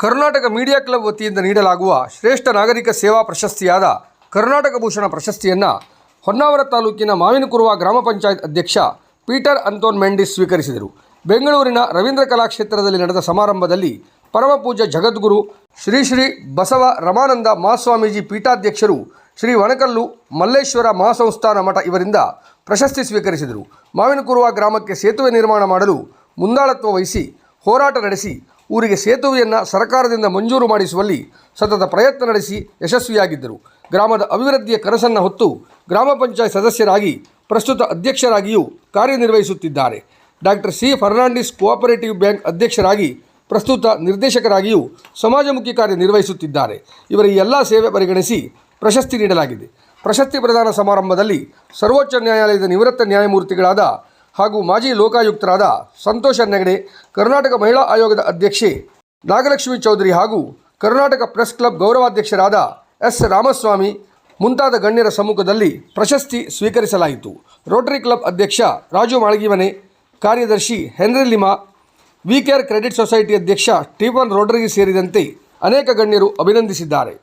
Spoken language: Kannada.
ಕರ್ನಾಟಕ ಮೀಡಿಯಾ ಕ್ಲಬ್ ವತಿಯಿಂದ ನೀಡಲಾಗುವ ಶ್ರೇಷ್ಠ ನಾಗರಿಕ ಸೇವಾ ಪ್ರಶಸ್ತಿಯಾದ ಕರ್ನಾಟಕ ಭೂಷಣ ಪ್ರಶಸ್ತಿಯನ್ನು ಹೊನ್ನಾವರ ತಾಲೂಕಿನ ಮಾವಿನಕುರುವ ಗ್ರಾಮ ಪಂಚಾಯತ್ ಅಧ್ಯಕ್ಷ ಪೀಟರ್ ಅಂತೋನ್ ಮೆಂಡಿಸ್ ಸ್ವೀಕರಿಸಿದರು. ಬೆಂಗಳೂರಿನ ರವೀಂದ್ರ ಕಲಾಕ್ಷೇತ್ರದಲ್ಲಿ ನಡೆದ ಸಮಾರಂಭದಲ್ಲಿ ಪರಮಪೂಜ್ಯ ಜಗದ್ಗುರು ಶ್ರೀ ಶ್ರೀ ಬಸವ ರಮಾನಂದ ಮಹಾಸ್ವಾಮೀಜಿ ಪೀಠಾಧ್ಯಕ್ಷರು ಶ್ರೀ ವಣಕಲ್ಲು ಮಲ್ಲೇಶ್ವರ ಮಹಾಸಂಸ್ಥಾನ ಮಠ ಇವರಿಂದ ಪ್ರಶಸ್ತಿ ಸ್ವೀಕರಿಸಿದರು. ಮಾವಿನಕುರುವ ಗ್ರಾಮಕ್ಕೆ ಸೇತುವೆ ನಿರ್ಮಾಣ ಮಾಡಲು ಮುಂದಾಳತ್ವ ವಹಿಸಿ ಹೋರಾಟ ನಡೆಸಿ ಊರಿಗೆ ಸೇತುವೆಯನ್ನು ಸರ್ಕಾರದಿಂದ ಮಂಜೂರು ಮಾಡಿಸುವಲ್ಲಿ ಸತತ ಪ್ರಯತ್ನ ನಡೆಸಿ ಯಶಸ್ವಿಯಾಗಿದ್ದರು. ಗ್ರಾಮದ ಅಭಿವೃದ್ಧಿಯ ಕನಸನ್ನು ಹೊತ್ತು ಗ್ರಾಮ ಪಂಚಾಯತ್ ಸದಸ್ಯರಾಗಿ, ಪ್ರಸ್ತುತ ಅಧ್ಯಕ್ಷರಾಗಿಯೂ ಕಾರ್ಯನಿರ್ವಹಿಸುತ್ತಿದ್ದಾರೆ. Doctor C. Fernandes cooperative bank ಅಧ್ಯಕ್ಷರಾಗಿ, ಪ್ರಸ್ತುತ ನಿರ್ದೇಶಕರಾಗಿಯೂ ಸಮಾಜಮುಖಿ ಕಾರ್ಯನಿರ್ವಹಿಸುತ್ತಿದ್ದಾರೆ. ಇವರ ಈ ಎಲ್ಲ ಸೇವೆ ಪರಿಗಣಿಸಿ ಪ್ರಶಸ್ತಿ ನೀಡಲಾಗಿದೆ. ಪ್ರಶಸ್ತಿ ಪ್ರದಾನ ಸಮಾರಂಭದಲ್ಲಿ ಸರ್ವೋಚ್ಚ ನ್ಯಾಯಾಲಯದ ನಿವೃತ್ತ ನ್ಯಾಯಮೂರ್ತಿಗಳಾದ ಹಾಗೂ ಮಾಜಿ ಲೋಕಾಯುಕ್ತರಾದ ಸಂತೋಷ ನೆಗಡೆ ಕರ್ನಾಟಕ ಮಹಿಳಾ ಆಯೋಗದ ಅಧ್ಯಕ್ಷೆ ನಾಗಲಕ್ಷ್ಮಿ ಚೌಧರಿ ಹಾಗೂ ಕರ್ನಾಟಕ ಪ್ರೆಸ್ ಕ್ಲಬ್ ಗೌರವಾಧ್ಯಕ್ಷರಾದ ಎಸ್ ರಾಮಸ್ವಾಮಿ ಮುಂತಾದ ಗಣ್ಯರ ಸಮ್ಮುಖದಲ್ಲಿ ಪ್ರಶಸ್ತಿ ಸ್ವೀಕರಿಸಲಾಯಿತು. ರೋಟರಿ ಕ್ಲಬ್ ಅಧ್ಯಕ್ಷ ರಾಜು ಮಾಳಗಿಮನೆ, ಕಾರ್ಯದರ್ಶಿ Henry Lima, we care credit society ಅಧ್ಯಕ್ಷ ಸ್ಟೀಫನ್ ರೋಡ್ರಿಗಿ ಸೇರಿದಂತೆ ಅನೇಕ ಗಣ್ಯರು ಅಭಿನಂದಿಸಿದ್ದಾರೆ.